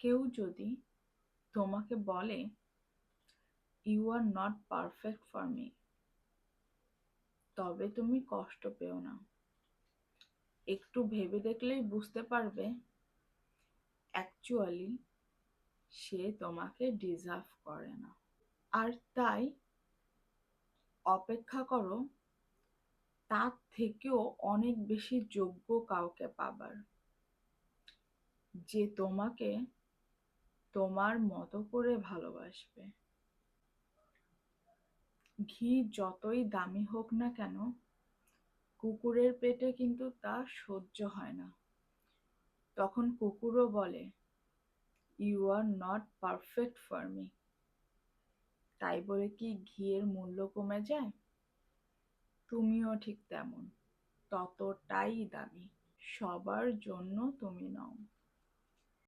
কেউ যদি তোমাকে বলে you are not perfect for me তবে তুমি কষ্ট পেও না। একটু ভেবে দেখলেই বুঝতে পারবে অ্যাকচুয়ালি সে তোমাকে ডিজার্ভ করে না। আর তাই অপেক্ষা করো, তার থেকেও অনেক বেশি যোগ্য কাউকে পাবার, যে তোমাকে তোমার মতো করে ভালোবাসবে। ঘি যতই দামি হোক না কেন, কুকুরের পেটে কিন্তু তা সহ্য হয় না। তখন কুকুরও বলে you are not perfect for me তাই বলে কি ঘিয়ের মূল্য কমে যায়? তুমিও ঠিক তেমন, ততটাই দামি, সবার জন্য তুমি নও।